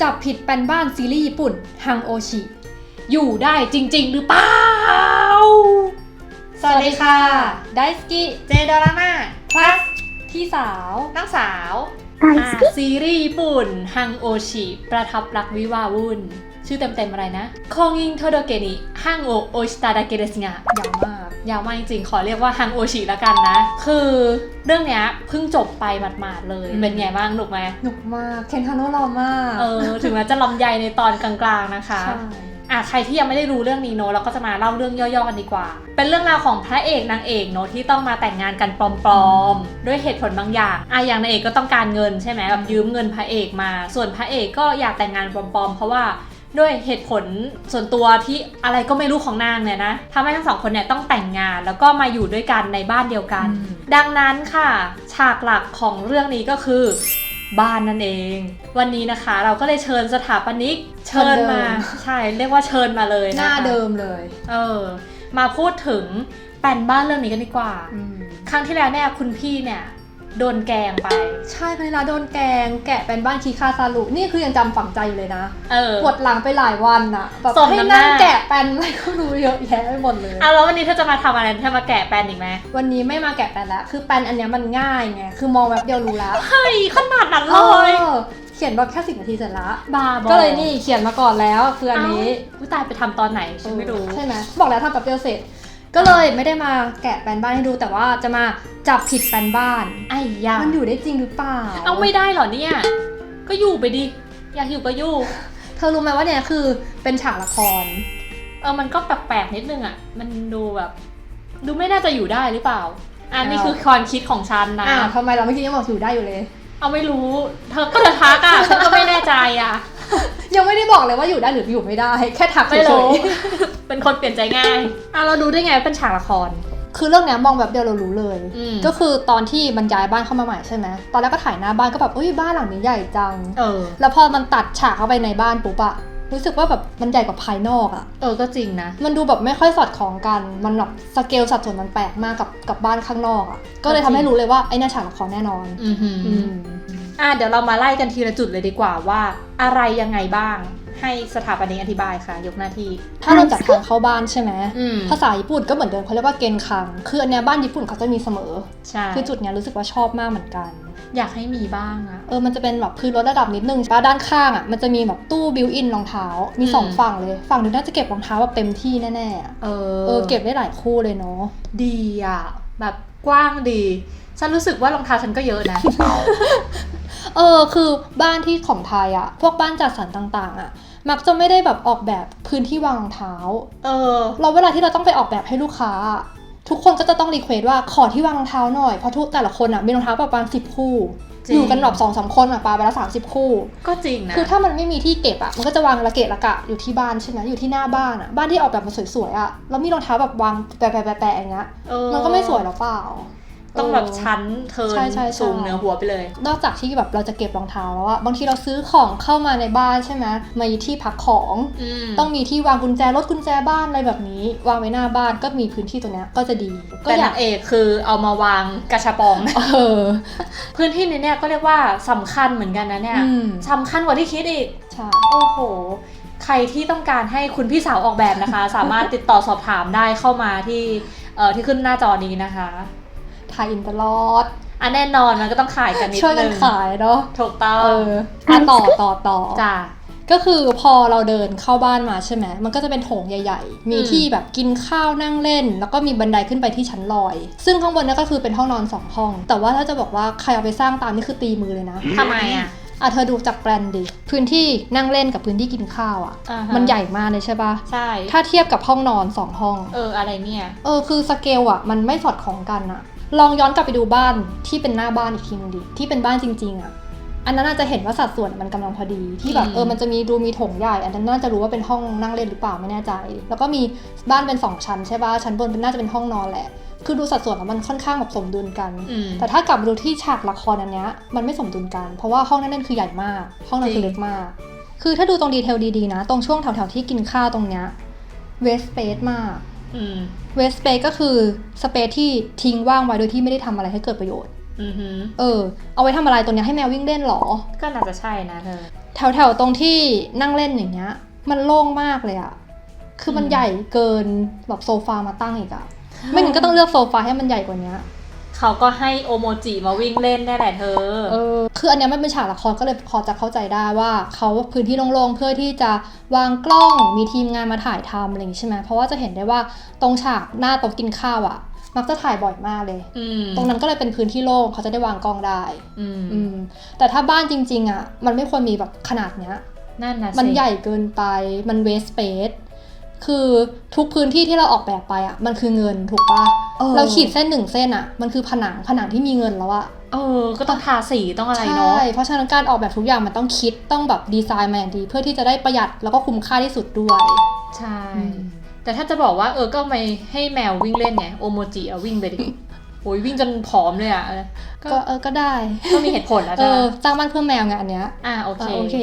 จับผิดแปลนบ้านซีรีส์ญี่ปุ่นฮังโอชิ อยู่ได้จริง ๆ หรือเปล่า สวัสดีค่ะ ไดสกิเจดอราม่า plus พี่สาว น้องสาว อะซีรีส์ญี่ปุ่นฮังโอชิ ประทับรักวิวาห์วุ่น ชื่อเต็มๆอะไรนะคงอิงโทโดเกนิฮังโอโอชิตาดาเกเดสงะยาวมากยาวมากจริงๆ ขอเรียกว่าฮังโอชิละกันนะ คือเรื่องเนี้ยเพิ่งจบไปหมาดๆเลยอืมเป็นไงบ้างหนุกไหมหนุกมาก เคนทาโร่หล่อมาก เออ ถึงแม้จะลำใหญ่ในตอนกลางๆนะคะใช่อะ ใครที่ยังไม่ได้รู้เรื่องนี้เนอะเราก็จะมาเล่าเรื่องย่อๆกันดีกว่า เป็นเรื่องราวของพระเอกนางเอกเนอะที่ต้องมาแต่งงานกันปลอมๆ ด้วยเหตุผลบางอย่าง อะอย่างนางเอกก็ต้องการเงินใช่ไหมแบบยืมเงินพระเอกมา ส่วนพระเอกก็อยากแต่งงานปลอมๆ เพราะว่า ด้วยเหตุผลส่วนตัวที่อะไรก็ไม่รู้ของนางเนี่ยนะทำให้ทั้งสองคนเนี่ยต้องแต่งงานแล้วก็มาอยู่ด้วยกันในบ้านเดียวกัน อืม ดังนั้นค่ะ ฉากหลักของเรื่องนี้ก็คือบ้านนั่นเอง วันนี้นะคะเราก็เลยเชิญสถาปนิกเชิญมา ใช่เรียกว่าเชิญมาเลยหนะคะ น้าเดิมเลยเออมาพูดถึงแปลนบ้านเรื่องนี้กันดีกว่าอืมครั้งที่แล้วเนี่ยคุณพี่เนี่ย โดนแกล้งไป ใช่พนิลาโดนแกง แกะเป็นบ้านคีคาซาลุนี่คือยังจำฝังใจอยู่เลยนะเออ ปวดหลังไปหลายวันอะแบบสมให้น้ำหน้า นั่งแกะแปนอะไรก็รู้เยอะแยะไปหมดเลย เอาแล้ววันนี้เธอจะมาทำอะไรเธอมาแกะแปลนอีกไหมวันนี้ไม่มาแกะแปนแล้วคือแปนอันเนี้ยมันง่ายไงคือมองแวบเดียวรู้แล้วเฮ้ยขนาดนั้นเลยออเขียนแบบแค่สิบนาทีเสร็จละบาบอก็เลยนี่เขียนมาก่อนแล้วคืออันนี้ เอ้าอุ๊ยตายไปทำตอนไหนฉันไม่รู้ ใช่ไหมบอกแล้วทำแบบเดียวเสร็จ ก็เลยไม่ได้มาแกะแปลนบ้านให้ดูแต่ว่าจะมาจับผิดแปลนบ้านไอ้ยามันอยู่ได้จริงหรือเปล่าเอาไม่ได้เหรอเนี่ย ก็อยู่ไปดิ อยากอยู่ก็อยู่ เธอรู้ไหมว่าเนี่ยคือเป็นฉากละคร เออมันก็แปลกๆนิดนึงอะ มันดูแบบ ดูไม่น่าจะอยู่ได้หรือเปล่า อันนี้เอาคือความคิดของฉันนะอ้าวทำไมเราไม่คิดยังบอกอยู่ได้อยู่เลย เอาไม่รู้ เธอก็จะทักอะฉันก็ไม่แน่ใจอะ ยังไม่ได้บอกเลยว่าอยู่ได้หรืออยู่ไม่ได้ แค่ถักเฉไม่รู้ ยเป็นคนเปลี่ยนใจง่ายอะเราดูได้ไงว่าเป็นฉากละครๆคือเรื่องเนี้ยมองแบบเดียวเรารู้เลย อืม ก็คือตอนที่บรรยายบ้านเข้ามาใหม่ใช่ไหมตอนแรกก็ถ่ายหน้าบ้านก็แบบเอ้ยบ้านหลังนี้ใหญ่จัง เออ แล้วพอมันตัดฉากเข้าไปในบ้านปุ๊บอะรู้สึกว่าแบบมันใหญ่กว่าภายนอกอะเออก็จริงนะ มันดูแบบไม่ค่อยสอดคล้องกัน มันแบบสเกลสัดส่วนมันแปลกมากกับกับบ้านข้างนอกอะก็เลยทำให้รู้เลยว่าไอ้หน้าฉากละครแน่นอนอือหืออืม อะเดี๋ยวเรามาไล่กันทีละจุดเลยดีกว่าว่าอะไรยังไงบ้าง ให้สถาปนิกอธิบายค่ะ ยกหน้าที่ ถ้าเราจากทางเข้าบ้านใช่ไหมอืมภาษาญี่ปุ่นก็เหมือนเดิมเขาเรียกว่าเกนคัง คืออันเนี้ยบ้านญี่ปุ่นเขาจะมีเสมอ ใช่คือจุดเนี้ยรู้สึกว่าชอบมากเหมือนกัน อยากให้มีบ้างอะ เออ มันจะเป็นแบบพื้นลดระดับนิดนึงป้าด้านข้างอะ มันจะมีแบบตู้บิวอินรองเท้า มีสองอืม ฝั่งเลย ฝั่งหนึงน่าจะเก็บรองเท้าแบบเต็มที่แน่ๆอะเอเออ เก็บได้หลายคู่เลยเนาะ ดีอะแบบกว้างดี ฉันรู้สึกว่ารองเท้าฉันก็เยอะนะ เออคือบ้านที่ของไทยอะพวกบ้านจัดสรรต่างๆอะมักจะไม่ได้แบบออกแบบพื้นที่วางรองเท้า เออ เราเวลาที่เราต้องไปออกแบบให้ลูกค้าอะทุกคนก็จะต้องรีเควสว่าขอที่วางรองเท้าหน่อย เพราะทุกแต่ละคนอะมีรองเท้าประมาณสิบคู่จริงอยู่กันแบบสองสามคนอะปาไปละสามสิบคู่ ก็จริงนะ คือถ้ามันไม่มีที่เก็บอะมันก็จะวางระเกะระกะอยู่ที่บ้านใช่ไหมอยู่ที่หน้าบ้านอะบ้านที่ออกแบบมาสวยๆอะแล้วมีรองเท้าแบบวางแปะๆๆๆอย่างเงี้ยเออมันก็ไม่สวยหรอเปล่า ต้องแบบเชั้นเทินใช่ใช่ใช่สูงเหนือหัวไปเลย นอกจากที่แบบเราจะเก็บรองเท้าแล้วอะบางทีเราซื้อของเข้ามาในบ้านใช่ไหมมีที่พักของอืมต้องมีที่วางกุญแจรถกุญแจบ้านอะไรแบบนี้ วางไว้หน้าบ้านก็มีพื้นที่ตัวเนี้ยก็จะดี ก็แต่อยานากงเอกคือเอามาวางกระชับปองเออพื้นที่นี้เนี่ยก็เรียกว่าสำคัญเหมือนกันนะเนี่ยอืมสำคัญกว่าที่คิดอีกใช่โอ้โหใครที่ต้องการให้คุณพี่สาวออกแบบนะคะ สามารถติดต่อสอบถามได้เข้ามาที่เอ่อที่ขึ้นหน้าจอนี้นะคะทายอินตลอดอันแน่นอนมันก็ต้องขายกันนิดช่วยกันึนงขายเนาะถูกต้อเองออะต่อต่อต่อ จ้าก็คือพอเราเดินเข้าบ้านมาใช่ไหม มันก็จะเป็นโถงใหญ่ ๆ มีอืม ที่แบบกินข้าวนั่งเล่น แล้วก็มีบันไดขึ้นไปที่ชั้นลอย ซึ่งข้างบนนั่นก็คือเป็นห้องนอนสองห้อง แต่ว่าถ้าจะบอกว่าใครเอาไปสร้างตามนี่คือตีมือเลยนะ ทำไมอะ อะเธอดูจากแปลนดิ พื้นที่นั่งเล่นกับพื้นที่กินข้าวอะ อ่าฮะ มันใหญ่มากเลยใช่ปะใช่ ถ้าเทียบกับห้องนอนสองห้อง เอออะไรเนี่ย เออคือสเกลอะมันไม่สอดคล้องกันอะ ลองย้อนกลับไปดูบ้านที่เป็นหน้าบ้านอีกทีนึงดิที่เป็นบ้านจริงๆอะอันนั้นน่าจะเห็นว่าสัดส่วนมันกำลังพอดีที่แบบอืมเออมันจะมีดูมีโถงใหญ่ อันนั้นน่าจะรู้ว่าเป็นห้องนั่งเล่นหรือเปล่าไม่แน่ใจ แล้วก็มีบ้านเป็นสองชั้นใช่ปะชั้นบนเป็นน่าจะเป็นห้องนอนแหละ คือดูสัดส่วนแล้วมันค่อนข้างแบบสมดุลกันอืมแต่ถ้ากลับมาดูที่ฉากละครอันเนี้ยมันไม่สมดุลกัน เพราะว่าห้องนั่นนั่นคือใหญ่มาก ห้องนั้นจริคืงอเล็กมาก คือถ้าดูตรงดีเทลดีๆนะ ตรงช่วงแถวๆที่กินข้าวตรงเนี้ยเวสเปซมากอืม เวสเปซก็คือสเปซที่ทิ้งว่างไว้โดยที่ไม่ได้ทำอะไรให้เกิดประโยชน์อือหือเออ เอาไว้ทำอะไรตัวเนี้ยให้แมววิ่งเล่นเหรอ ก็น่าจะใช่นะเธอ แถวแถวๆตรงที่นั่งเล่นอย่างเงี้ย มันโล่งมากเลยอะคือมันอืมใหญ่เกินแบบโซฟามาตั้งอีกอะไม่งั้นก็ต้องเลือกโซฟาให้มันใหญ่กว่านี้ เขาก็ให้โอโมจิมาวิ่งเล่นได้แหละเธอ เออ คืออันเนี้ยมันเป็นฉากละครก็เลยพอจะเข้าใจได้ว่าเขาพื้นที่โล่งๆ เพื่อที่จะวางกล้องมีทีมงานมาถ่ายทำอะไรอย่างงี้ใช่ไหมเพราะว่าจะเห็นได้ว่าตรงฉากหน้าโต๊ะกินข้าวอะมักจะถ่ายบ่อยมากเลย อืมตรงนั้นก็เลยเป็นพื้นที่โล่งเขาจะได้วางกล้องได้ อืมอืม แต่ถ้าบ้านจริง ๆอะมันไม่ควรมีแบบขนาดเนี้ย นั่นนะสิมันใหญ่เกินไป มันเวส p ป c e คือทุกพื้นที่ที่เราออกแบบไปอะมันคือเงินถูกปะออ เราขีดเส้นหนึ่งเส้นอะมันคือผนังผนังที่มีเงินแล้วอะเออ ก็ต้องทาสีต้องอะไรใช่เนาะเพราะฉะนั้นการออกแบบทุกอย่างมันต้องคิดต้องแบบดีไซน์มาอย่างดี เพื่อที่จะได้ประหยัดแล้วก็คุ้มค่าที่สุดด้วย ใช่ อืม แต่ถ้าจะบอกว่าเออ ก็ไม่ให้แมววิ่งเล่นไง โอโมจิเอาวิ่งไปดิ โอ้ยวิ่งจนผอมเลยอะเออก็ก็เออก็ได้ก็มีเหตุผลแล้วเอจ้ะอสร้างบ้านเพื่อแมวไงอันเนี้ยอ่าโอเค อะโอเค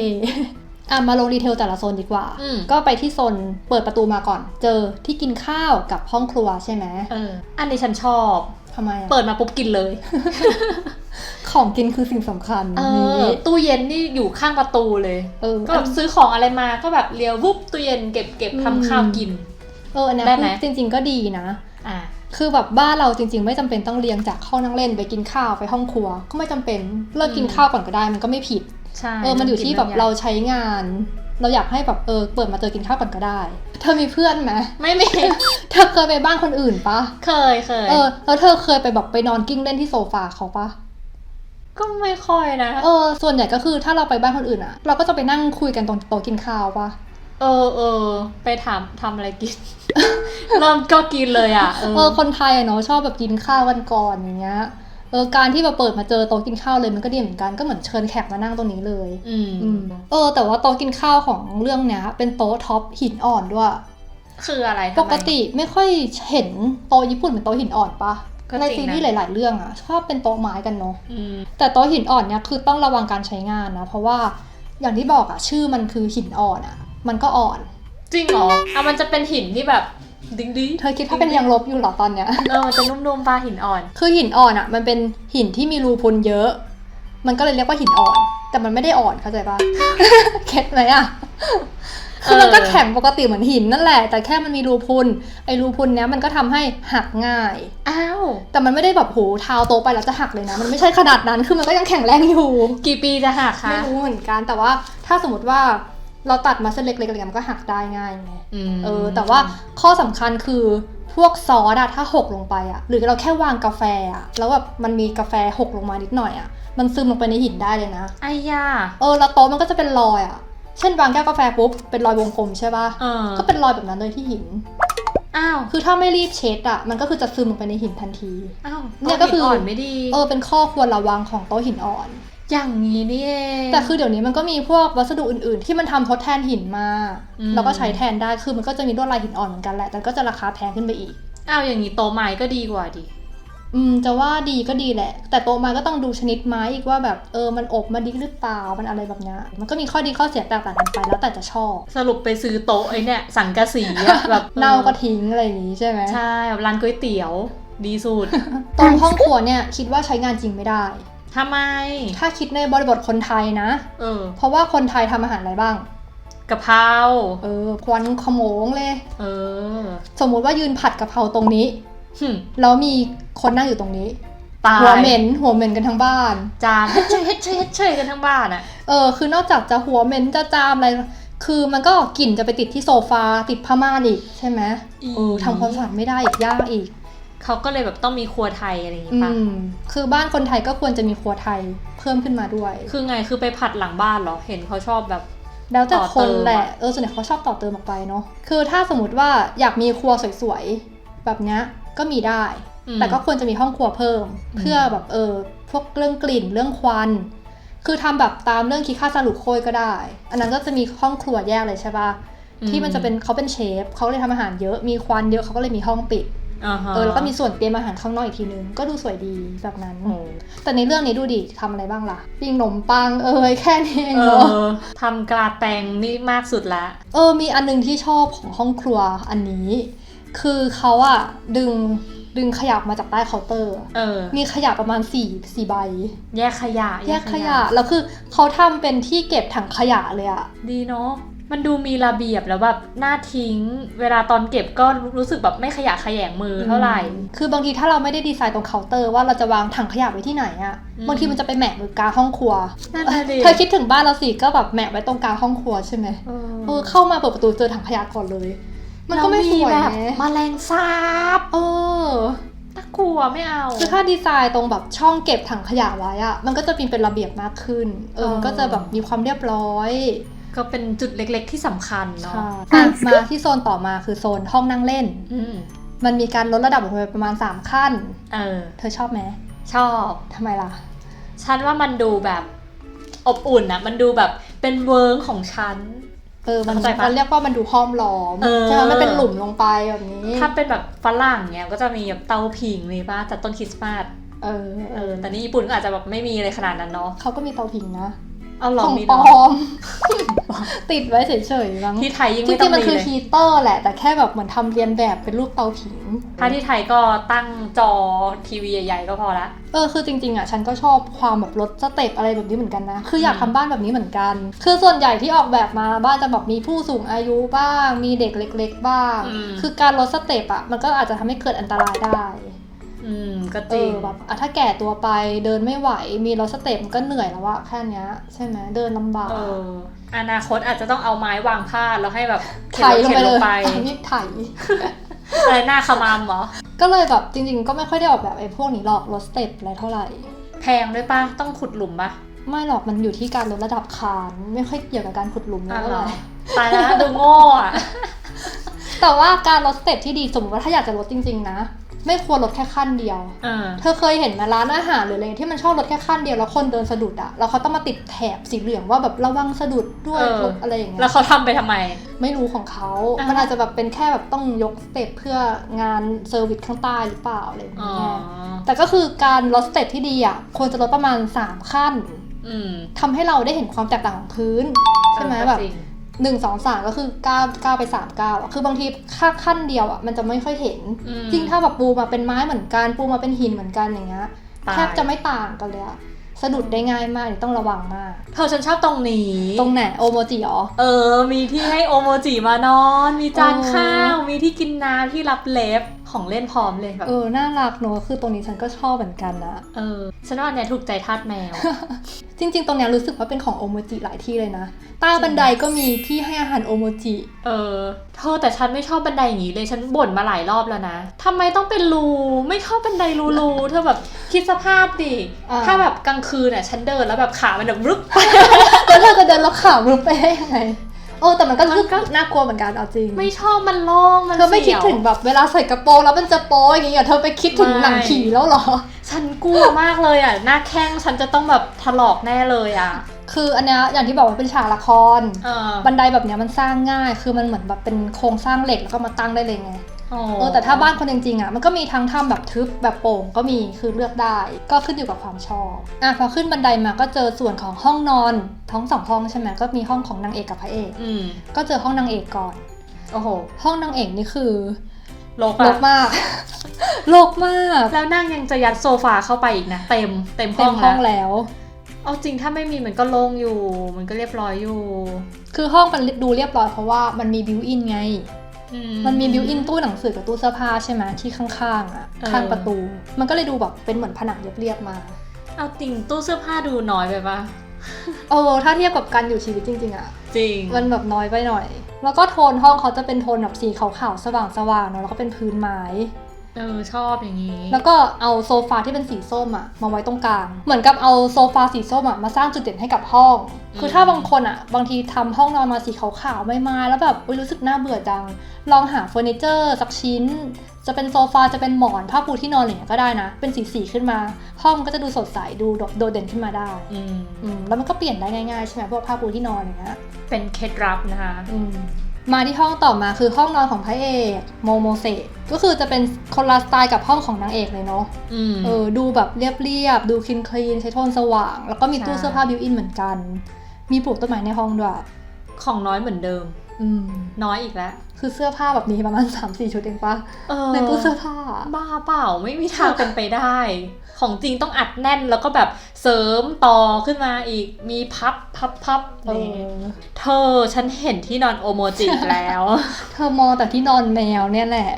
อะมาลงดีเทลแต่ละโซนดีกว่า อืม ก็ไปที่โซนเปิดประตูมาก่อน เจอที่กินข้าวกับห้องครัวใช่ไหมเอออันนี้ฉันชอบ ทำไมอะเปิดมาปุ๊บกินเลย ของกินคือสิ่งสำคัญเอนี้อตู้เย็นนี่อยู่ข้างประตูเลย เออก็แบบซื้อของอะไรมาก็แบบเลี้ยววุบตู้เย็นเก็บเก็บอืมทำข้าวกิน เอออันเนี้ยได้ไหม จริง ๆ ก็ดีนะ อ่า คือแบบบ้านเราจริง ๆ ไม่จำเป็นต้องเรียงจากห้องนั่งเล่นไปกินข้าวไปห้องครัว ก็ไม่จำเป็นเลิกกินอืม ข้าวก่อนก็ได้มันก็ไม่ผิด ใช่เออมันอยู่ที่แบบกินเราได้ใช้งาน เราอยากให้แบบเออเปิดมาเจอกินข้าวก่อนก็ได้ เธอมีเพื่อนไหมไม่ไม่เธอเคยไปบ้านคนอื่นปะเคยเคยเออแล้วเธอเคยไปแบบไปนอนกิ้งเล่นที่โซฟาเขาปะก็ไม่ค่อยนะ เออ ส่วนใหญ่ก็คือถ้าเราไปบ้านคนอื่นอะเราก็จะไปนั่งคุยกันตรงโต๊ะกินข้าวปะเออเออ ไปถามทำอะไรกิน เริ่มก็กินเลยอะ เอเอออคนไทยอะเนาะชอบแบบกินข้าวกันก่อนอย่างเงี้ย เออการที่แบบเปิดมาเจอโต๊ะกินข้าวเลยมันก็ดีเหมือนกันก็เหมือนเชิญแขกมานั่งตรงนี้เลยอืมอืมเออ แต่ว่าโต๊ะกินข้าวของเรื่องเนี้ย เป็นโต๊ะท็อปหินอ่อนด้วย คืออะไรทำไมปกติไม่ค่อยเห็นโต๊ะญี่ปุ่นเป็นโต๊ะหินอ่อนปะก็ในจริงนะซีรีส์หลาย ๆ เรื่องอะชอบเป็นโต๊ะไม้กันเนาะอืมแต่โต๊ะหินอ่อนเนี่ยคือต้องระวังการใช้งานนะ เพราะว่าอย่างที่บอกอะชื่อมันคือหินอ่อนอะมันก็อ่อน จริงเหรออะมันจะเป็นหินที่แบบ ดิ้งดิ้งเธอคิดว่าเป็นยังลบอยู่เหรอตอนเนี้ย เออมันจะนุ่มๆปลาหินอ่อน คือหินอ่อนอะมันเป็นหินที่มีรูพุนเยอะ มันก็เลยเรียกว่าหินอ่อน แต่มันไม่ได้อ่อนเข้าใจปะเข็ดไหมอะคือมันก็เออแข็งปกติเหมือนหินนั่นแหละ แต่แค่มันมีรูพุนไอ้รูพุนเนี้ยมันก็ทำให้หักง่าย อ้าว แต่มันไม่ได้แบบโหเท้าโตะไปแล้วจะหักเลยนะ มันไม่ใช่ขนาดนั้น คือมันก็ยังแข็งแรงอยู่ กี่ปีจะหักคะ ไม่รู้เหมือนกัน แต่ว่าถ้าสมมติว่า เราตัดมาเส้นเล็กๆอะไรเงี้ยมันก็หักได้ง่ายไงมเออ แต่ว่าข้อสำคัญคือพวกซอสอะถ้าหกลงไปอะหรือเราแค่วางกาแฟอะแล้วแบบมันมีกาแฟหกลงมานิดหน่อยอะมันซึมลงไปในหินได้เลยนะไอ้ยาเออแล้วโต๊ะมันก็จะเป็นรอยอะเช่นวางแก้วกาแฟปุ๊บเป็นรอยวงกลมใช่ปะเออก็เป็นรอยแบบนั้นเลยที่หินอ้าวคือถ้าไม่รีบเช็ดอะมันก็คือจะซึมลงไปในหินทันทีอ้าวเนี่ยก็คือหิอ่อนไม่ดีเออเป็นข้อควรระวังของโต๊ะหินอ่อน อย่างนี้นี่เองแต่คือเดี๋ยวนี้มันก็มีพวกวัสดุอื่น ๆ ที่มันทำทดแทนหินมาอืมแล้วก็ใช้แทนได้คือมันก็จะมีลวดลายหินอ่อนเหมือนกันแหละ แต่ก็จะราคาแพงขึ้นไปอีก อ้าวอย่างนี้โตไม้ก็ดีกว่าดิอืมจะว่าดีก็ดีแหละ แต่โตะไมาก็ต้องดูชนิดไม้อีกว่าแบบเออมันอบมาดีหรือเปล่ามันอะไรแบบเนี้ยมันก็มีข้อดีข้อเสียแตกต่างกันไปแล้วแต่จะชอบ สรุปไปซื้อโต๊ะไอ้เนี่ยสังกะสีอะแบบเน่าก็ทิ้งอะไรอย่างนี้ใช่ไหมใช่แบบร้านก๋วยเตี๋ยว ดีสุดตรงห้องครัวเนี่ยคิดว่าใช้งานจริงไม่ได้ ทำไม ถ้าคิดในบริบทคนไทยนะ เออเพราะว่าคนไทยทำอาหารอะไรบ้าง กะเพราเออควันขโมงเลย เออสมมุติว่ายืนผัดกะเพราตรงนี้ หึแล้วมีคนนั่งอยู่ตรงนี้ ตายหัวเหม็น หัวเหม็นกันทั้งบ้าน จามเฮ็ดเชยเฮ็ดเชยเฮ็ดเชยกันทั้งบ้านอะเออ คือนอกจากจะหัวเหม็นจะจามอะไร คือมันก็กลิ่นจะไปติดที่โซฟา ติดผ้าม่านอีกใช่ไหมเออทำความสะอาดไม่ได้อีกยากอีก เขาก็เลยแบบต้องมีครัวไทยอะไรอย่างงี้อืปะมคือบ้านคนไทยก็ควรจะมีครัวไทยเพิ่มขึ้นมาด้วย คือไงคือไปผัดหลังบ้านเหรอเห็นเขาชอบแบบแล้วแต่ต่อคเตินมแหละอะเออส่วนใหญ่เขาชอบต่อเติมออกไปเนาะคือถ้าสมมติว่าอยากมีครัวสวยๆแบบเนี้ยก็มีได้อืมแต่ก็ควรจะมีห้องครัวเพิ่มอืมเพื่อแบบเออพวกเรื่องกลิ่นเรื่องควัน คือทำแบบตามเรื่องคิดค่าสรุปโคยก็ได้ อันนั้นก็จะมีห้องครัวแยกเลยใช่ปะที่มันจะเป็นเขาเป็นเชฟเขาเลยทำอาหารเยอะมีควันเยอะเขาก็เลยมีห้องปิดอ่าฮะ เออแล้วก็มีส่วนเตรียมอาหารข้างนอกอีกทีนึง ก็ดูสวยดีแบบนั้นโอ้แต่ในเรื่องนี้ดูดิทำอะไรบ้างล่ะปิ้งขนมปังเอ้ยแค่นี้เองเอเนาะอทำกราแตงนี่มากสุดละ เออ มีอันหนึงที่ชอบของห้องครัวอันนี้ คือเขาอะดึงดึงขยะมาจากใต้เคาน์เตอร์เออ มีขยะประมาณ4 4ใบ แยกขยะ แยกขยะ แล้วคือเขาทำเป็นที่เก็บถังขยะเลยอะดีเนาะ มันดูมีระเบียบแล้วแบบน่าทิ้ง เวลาตอนเก็บก็รู้สึกแบบไม่ขยะแขยงมือเท่าไหร่ คือบางทีถ้าเราไม่ได้ดีไซน์ตรงเคาน์เตอร์ว่าเราจะวางถังขยะไว้ที่ไหนอะอืมบางทีมันจะไปแหมะอยู่กลางห้องครัวนั่นน่ะดิเธอคิดถึงบ้านเราสิก็แบบแหมะไว้ตรงกลางห้องครัวใช่ไหมเออเออเข้ามาเปิดประตูเจอถังขยะก่อนเลย มันก็ไม่สวยแล้วนะมีแบบแมลงสาบเออน่ากลัวไม่เอาคือถ้าดีไซน์ตรงแบบช่องเก็บถังขยะไว้อะมันก็จะมีเป็นระเบียบมากขึ้น เออมันก็จะแบบมีความเรียบร้อย ก็เป็นจุดเล็กๆที่สำคัญเนาะใช่อะมาที่โซนต่อมาคือโซนห้องนั่งเล่น อืมมันมีการลดระดับลงไปประมาณ 3 ขั้น เออ เธอชอบไหมชอบ ทำไมล่ะ ฉันว่ามันดูแบบอบอุ่นนะมันดูแบบเป็นเวิร์กของฉัน เออ มันเข้าใจปะมันเรียกว่ามันดูห้อมล้อมเออ ใช่ไหมมันเป็นหลุมลงไปแบบนี้ ถ้าเป็นแบบฝรั่งเนี้ยก็จะมีแบบเตาผิงเลยป่ะจัดต้นคริสต์มาสเออ เออแต่นี่ญี่ปุ่นก็อาจจะแบบไม่มีอะไรขนาดนั้นเนาะเขาก็มีเตาผิงนะ เอาหรอของมีปลเนาะอม ติดไว้เฉยๆมั้งที่ไทยยิ่งจไม่ต้ริองงๆมันมีคือเลยฮีเตอร์แหละ แต่แค่แบบเหมือนทำเรียนแบบเป็นรูปเตาผิง ถ้าที่ไทยก็ตั้งจอทีวีใหญ่ๆก็พอละ เออคือจริงๆอะฉันก็ชอบความแบบลดสเต็ปอะไรแบบนี้เหมือนกันนะคืออยากทำบ้านแบบนี้เหมือนกัน คือส่วนใหญ่ที่ออกแบบมาบ้านจะแบบมีผู้สูงอายุบ้าง มีเด็กเล็ก ๆ บ้าง อืม คือการลดสเต็ปอะมันก็อาจจะทำให้เกิดอันตรายได้ อืมก็เอจริง อแบบอะถ้าแก่ตัวไปเดินไม่ไหว มีลดสเต็ปมันก็เหนื่อยแล้วอะแค่เนี้ย ใช่ไหมเดินลำบากเออ อนาคตอาจจะต้องเอาไม้วางพาดแล้วให้แบบไถลงไปเลยข็นไปอันนี้ไถ อะไรหน้าขมามเหรอ ก็เลยแบบจริง ๆ ก็ไม่ค่อยได้ออกแบบไอ้พวกนี้หรอกลดสเต็ปอะไรเท่าไหร่ แพงด้วยป่ะ ต้องขุดหลุมป่ะไม่หรอกมันอยู่ที่การลดระดับคานไม่ค่อยเกี่ยวกับการขุดหลุมอ้าวเท่าเหรไหอร่ตายแล้วดูโง่อะแต่ว่าการลดสเต็ปที่ดีสมมติว่าถ้าอยากจะลดจริง ๆ นะ ไม่ควรลดแค่ขั้นเดียวเออเธอเคยเห็นไหมาร้านอาหารหรืออะไรที่มันชอบลดแค่ขั้นเดียวแล้วคนเดินสะดุดอะแล้วเขาต้องมาติดแถบสีเหลืองว่าแบบระวังสะดุดด้วยเออลดอะไรอย่างเงี้แล้ยวเขาทำไปทำไม ไม่รู้ของเขาอ่ามัมันอาจจะแบบเป็นแค่แบบต้องยกสเต็ปเพื่องานเซอร์วิสข้างใต้หรือเปล่าอะไรอย่างอ๋อเงี้ยแต่ก็คือการลดสเต็ปที่ดีอะควรจะลดประมาณ 3 ขั้นอืมทำให้เราได้เห็นความแตกต่างของพื้นใช่ไหมเออแบบจริง หนึ่งสองสามก็คือก้าวก้าวไปสามก้าวอะคือบางทีค่าขั้นเดียวอะมันจะไม่ค่อยเห็นอืมจริงถ้าแบบปูมาเป็นไม้เหมือนกัน ปูมาเป็นหินเหมือนกันอย่างเงี้ยตายแทบจะไม่ต่างกันเลยอะสะดุดได้ง่ายมากนี่ต้องระวังมาก เธอฉันชอบตรงนี้ ตรงไหนโอโมจิอ๋อเออ มีที่ให้โอโมจิมานอน มีจานโอ้ข้าว มีที่กินน้ำที่รับเล็บ ของเล่นพร้อมเลยแบบเออ น่ารักเนอะคือตรงนี้ฉันก็ชอบเหมือนกันนะ เออ ฉันว่าอันเนี้ยถูกใจทาสแมว จริง ๆ ตรงเนี้ยรู้สึกว่าเป็นของโอโมจิหลายที่เลยนะ ใต้บันไดก็มีที่ให้อาหารโอโมจิ เออ เธอแต่ฉันไม่ชอบบันไดอย่างนี้เลย ฉันบ่นมาหลายรอบแล้วนะทำไมต้องเป็นรู ไม่ชอบบันไดรูๆเธอแบบคิดสภาพดิาถ้าแบบกลางคืนน่ะฉันเดินแล้วแบบขามันแบบรึกแล้วเธอจะเดินแล้วขาลุกไปได้ยังไง โอ้แต่มันก็มันรู้ก็สึกน่ากลัวเหมือนกันเอาจริง ไม่ชอบมันโล่งมันเธอไม่คิดสียวถึงแบบเวลาใส่กระโปรงแล้วมันจะโป๊อย่างเงี้ยเธอไปคิดถึงไม่หนังผีแล้วเหรอ ฉันกลัวมากเลยอะหน้าแข้งฉันจะต้องแบบถลอกแน่เลยอะคืออันเนี้ยอย่างที่บอกว่าเป็นฉากละครเออบันไดแบบเนี้ยมันสร้างง่าย คือมันเหมือนแบบเป็นโครงสร้างเหล็กแล้วก็มาตั้งได้เลยไงโอ้ เออแต่ถ้าบ้านคนจริงๆอะมันก็มีทั้งทำแบบทึบแบบโป่งก็มีคือเลือกได้ ก็ขึ้นอยู่กับความชอบอะพอขึ้นบันไดมาก็เจอส่วนของห้องนอนทั้งสองห้องใช่ไหมก็มีห้องของนางเอกกับพระเอกอืมก็เจอห้องนางเอกก่อนโอ้โหห้องนางเอกนี่คือลกโลอะกมากโลกมาก แล้วนั่งยังจะยัดโซฟาเข้าไปอีกนะ เต็มเต็มห้เต็องมห้องแล้วแล้ว เอาจริงถ้าไม่มีมันก็โล่งอยู่ มันก็เรียบร้อยอยู่ คือห้องมันดูเรียบร้อยเพราะว่ามันมีบิวอินไงอื มันมีบิวอินตู้หนังสือกับตู้เสื้อผ้าใช่ไหมที่ข้างๆอะเออข้างประตู มันก็เลยดูแบบเป็นเหมือนผนังเรียบๆมา เอาจริงตู้เสื้อผ้าดูน้อยไปปะโอ้ถ้าเทียบกับการอยู่ชีวิตจริง ๆอะจริง มันแบบน้อยไปหน่อย แล้วก็โทนห้องเขาจะเป็นโทนแบบสีขาวๆสว่างๆเนอะแล้วก็เป็นพื้นไม้ เออชอบอย่างนี้ แล้วก็เอาโซฟาที่เป็นสีส้มอะมาไว้ตรงกลาง เหมือนกับเอาโซฟาสีส้มอะมาสร้างจุดเด่นให้กับห้อง คือถ้าบางคนอะบางทีทำห้องนอนมาสีขาวๆไม่มาแล้วแบบอุ๊ยรู้สึกน่าเบื่อจัง ลองหาเฟอร์นิเจอร์สักชิ้น จะเป็นโซฟาจะเป็นหมอนผ้าปูที่นอนอะไรอย่างเงี้ยก็ได้นะ เป็นสีๆขึ้นมา ห้องก็จะดูสดใสดูโดดเด่นขึ้นมาได้อืมอืมแล้วมันก็เปลี่ยนได้ง่ายๆใช่ไหมพวกผ้าปูที่นอนอย่างเงี้ยเป็นเคล็ดลับนะคะอืม มาที่ห้องต่อมาคือห้องนอนของพระเอกโมโมเซก็คือจะเป็นคนละสไตล์กับห้องของนางเอกเลยเนาะอืมเออดูแบบเรียบๆดูคลีนคลีนใช้โทนสว่าง แล้วก็มีใช่ตู้เสื้อผ้าบิวอินเหมือนกัน มีปลูกต้นไม้ในห้องด้วยของน้อยเหมือนเดิมอืม น้อยอีกแล้ว คือเสื้อผ้าแบบมีประมาณ3 4ชุดเองปะเออในตู้เสื้อผ้า บ้าเปล่าไม่มีทางเป็นไปได้ ของจริงต้องอัดแน่นแล้วก็แบบเสริมต่อขึ้นมาอีกมีพับพับพับอะเอไรอย่างเงี้ยอเธอฉันเห็นที่นอนโอโมจิอีกแล้ว เธอมองแต่ที่นอนแมวเนี่ยแหละ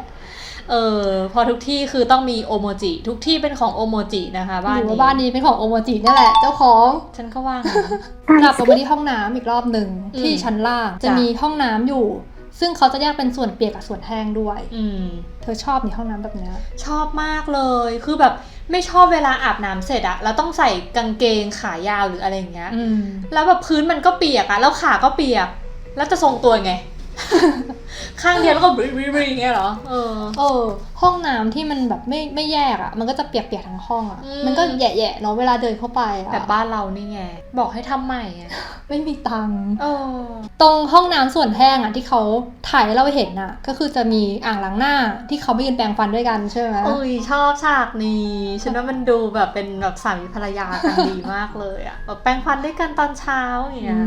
เออพอทุกที่คือต้องมีโอโมจิทุกที่เป็นของโอโมจินะคะ บ้านหรือนี้ว่าบ้านนี้เป็นของโอโมจิเนี่ยแหละ เจ้าของฉันก็ว่างั้น กลับมาที่ห้องน้ำอีกรอบหนึ่งอืมที่ชั้นล่างจะจ้ะ มีห้องน้ำอยู่ ซึ่งเขาจะแยกเป็นส่วนเปียกกับส่วนแห้งด้วย อืม เธอชอบในห้องน้ำแบบเนี้ย ชอบมากเลย คือแบบไม่ชอบเวลาอาบน้ำเสร็จอะแล้วต้องใส่กางเกงขายาวหรืออะไรอย่างเงี้ยอืมแล้วแบบพื้นมันก็เปียกอะแล้วขาก็เปียก แล้วจะทรงตัวไง ข้างเดียวแล้วก็บริบริบริอย่างเงี้ยเหรอ เออ เออ ห้องน้ำที่มันแบบไม่ไม่แยกอะ่ะ มันก็จะเปียกๆทั้งห้องอะ่ะ อืม มันก็แย่ๆเนาะเวลาเดินเข้าไปอะแบบบ้านเรานี่ไง บอกให้ทำใหม่อะไม่มีตังค์เออ ตรงห้องน้ำส่วนแห้งอะ่ะที่เขาถ่ายให้เราเห็นอะ ก็คือจะมีอ่างล้างหน้าที่เขาไม่ยืนแปรงฟันด้วยกันใช่ไหม โอ้ยชอบฉากนี้ฉันว่ามันดูแบบเป็นแบบสามีภรรยากันดีมากเลยอะแบบแปรงฟันด้วยกันตอนเช้าอย่างเงี้ย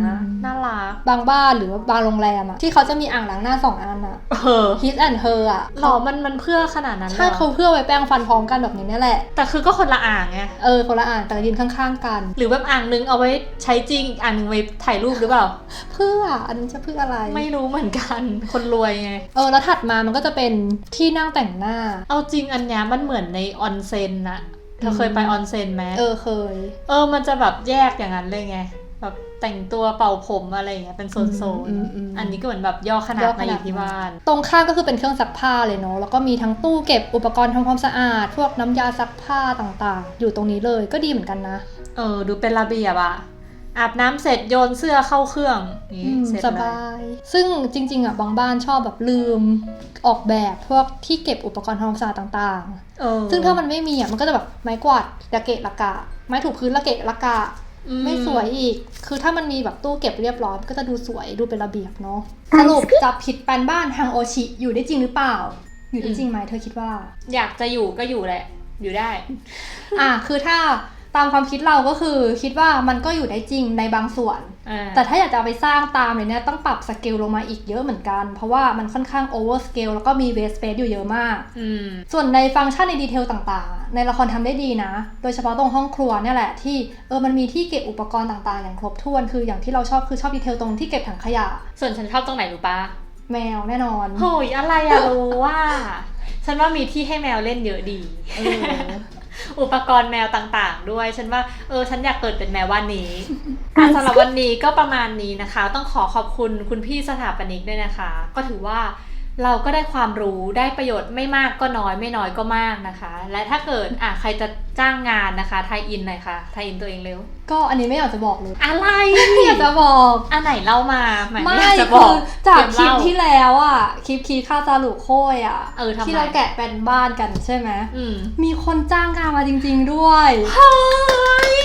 น่ารัก บางบ้านหรือว่าบางโรงแรมอะ่ะที่เขาจะมีอ่างล้างหน้าสองอันอะเออ His and Her อะหรอมันมันเพื่อขนาดนั้นเลยใช่หรอเขาเพื่อไว้แปรงฟันพร้อมกันแบบนี้เนี่ยแหละ แต่คือก็คนละอ่างไงเออคนละอ่างแต่ยืนข้างๆกัน หรือแบบอ่างนึงเอาไว้ใช้จริงอีกอ่างนึงไว้ถ่ายรูปหรือเปล่า เพื่ออันนี้จะเพื่ออะไร ไม่รู้เหมือนกันคนรวยไงเออแล้วถัดมามันก็จะเป็นที่นั่งแต่งหน้า เอาจริงอันเนี้ยมันเหมือนในออนเซ็นนะเธอเคยไปออนเซ็นไหมเออเคย เออมันจะแบบแยกอย่างนั้นเลยไง แบบแต่งตัวเป่าผมอะไรอย่างเงี้ยเป็นโซนอืมอืมอืมๆอันนี้ก็เหมือนแบบย่อขนาดย่อขมาอนาดยู่ที่บ้าน ตรงข้างก็คือเป็นเครื่องซักผ้าเลยเนาะแล้วก็มีทั้งตู้เก็บอุปกรณ์ทำความสะอาด พวกน้ำยาซักผ้าต่างๆ อยู่ตรงนี้เลยก็ดีเหมือนกันนะ เออ ดูเป็นระเบียบอะอาบน้ำเสร็จโยนเสื้อเข้าเครื่องนี่อืมเสร็จสเลยบาย ซึ่งจริง ๆอะบางบ้านชอบแบบลืมออกแบบพวกที่เก็บอุปกรณ์ทำความสะอาดต่างเออๆซึ่งถ้ามันไม่มีอะมันก็จะแบบไม้กวาดระเกะระกะ ไม้ถูพื้นระเกะระกะอื ไม่สวยอีก คือถ้ามันมีแบบตู้เก็บเรียบร้อยมันก็จะดูสวยดูเป็นระเบียบเนาะสรุปจับผิดแปลนบ้านทางโอชิอยู่ได้จริงหรือเปล่า อยู่ได้จริงไหมเธอคิดว่า อยากจะอยู่ก็อยู่แหละ อยู่ได้ อะคือถ้า ตามความคิดเราก็คือคิดว่ามันก็อยู่ได้จริงในบางส่วนอ่าแต่ถ้าอยากจะเอาไปสร้างตามเลยเนี่ยต้องปรับสเกลลงมาอีกเยอะเหมือนกัน เพราะว่ามันค่อนข้างโอเวอร์สเกลแล้วก็มีเวส p ป c e อยู่เยอะมากอืมส่วนในฟังก์ชันในดีเทลต่างๆ ในละครทำได้ดีนะ โดยเฉพาะตรงห้องครัวเนี่ยแหละที่เออมันมีที่เก็บอุปกรณ์ต่างๆ อย่างครบถ้วนคืออย่างที่เราชอบคือชอบดีเทลตรงที่เก็บถังขยะ ส่วนฉันชอบตรงไหนรู้ปะแมวแน่นอนโหยอะไรอะรู้ว่าฉันว่ามีที่ให้แมวเล่นเยอะดีเอออุปกรณ์แมวต่างๆ ด้วย ฉันว่าเออฉันอยากเกิดเป็นแมววันนี้อะสำหรับวันนี้ก็ประมาณนี้นะคะ ต้องขอขอบคุณคุณพี่สถาปนิกด้วยนะคะ ก็ถือว่า เราก็ได้ความรู้ได้ประโยชน์ไม่มากก็น้อยไม่น้อยก็มากนะคะ และถ้าเกิดอะใครจะจ้างงานนะคะไทยอินหน่อยค่ะไทยอินตัวเองเร็ว ก็อันนี้ไม่อยากจะบอกเลย อะไรไม่อยากจะบอกอันไหนเล่ามาหมายไม่อยากจะบคืออกจากคเตรีลิยปมเล่าที่แล้วอะคลิปคีข้าวจารุโค้ยอะเออทำไมที่เราแกะเป็นบ้านกันใช่ไหมอืมมีคนจ้างงานมาจริง ๆด้วยเฮ้ย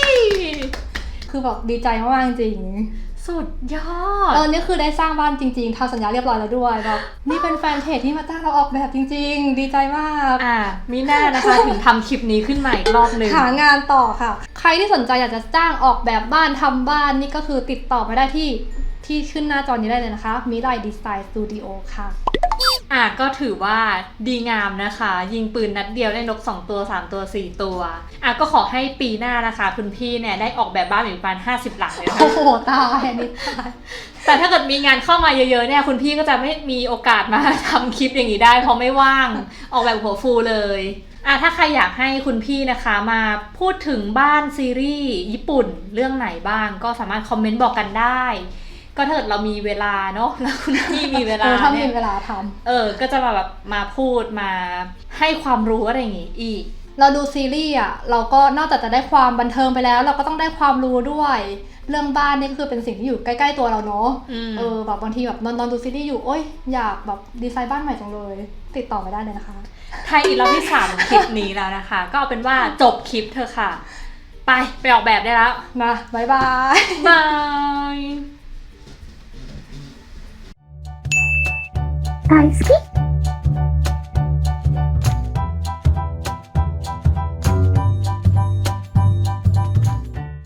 คือแบบดีใจมากๆจริง สุดยอๆดเออนี่คือได้สร้างบ้านจริงๆทำสัญญาเรียบร้อยแล้วด้วยแบบนี่เป็นแฟนเพจที่มาจ้างเราออกแบบจริง ๆ ดีใจมาก อะมีหน้านะคะ ถึงทำคลิปนี้ขึ้นมาอีกรอบหนึ่งหางานต่อค่ะ ใครที่สนใจอยากจะจ้างออกแบบบ้านทำบ้านนี่ก็คือติดต่อมาได้ที่ที่ขึ้นหน้าจอนี้ได้เลยนะคะมิไลดีไซน์สตูดิโอค่ะ อะก็ถือว่าดีงามนะคะ ยิงปืนนัดเดียวได้นก 2 ตัว 3 ตัว 4 ตัวอะก็ขอให้ปีหน้านะคะ คุณพี่เนี่ยได้ออกแบบบ้านอยู่ประมาณ50 หลังเลยนะโอ้โหตายอันนี้ตายแต่ถ้าเกิดมีงานเข้ามาเยอะๆเนี่ยคุณพี่ก็จะไม่มีโอกาสมาทำคลิปอย่างนี้ได้ เพราะไม่ว่างออกแบบหัวฟูเลยอะถ้าใครอยากให้คุณพี่นะคะมาพูดถึงบ้านซีรีส์ญี่ปุ่นเรื่องไหนบ้างก็สามารถคอมเมนต์บอกกันได้ ก็ถ้าเกิดเรามีเวลาเนาะแล้วคุณพี่มีเวเอลาอถ้ามีเนี่ยเวลาทเออ ก็จะมาแบบมาพูดมาให้ความรู้อะไรอย่างงี้อีกำเราดูซีรีส์อะเราก็นอกจากจะได้ความบันเทิงไปแล้ว เราก็ต้องได้ความรู้ด้วย เรื่องบ้านนี่ก็คือเป็นสิ่งที่อยู่ใกล้ๆตัวเราเนาะอืมเออแบบบางทีแบบนอนนอนดูซีรีส์อยู่โอ๊ยอยากแบบดีไซน์บ้านใหม่จังเลย ติดต่อไปได้เลยนะคะไทยอีกรอบที่สามของคลิปนี้แล้วนะคะ ก็เอาเป็นว่าจบคลิปเธอะค่ะ ไปไปออกแบบได้แล้วนะบายบายบาย 大好き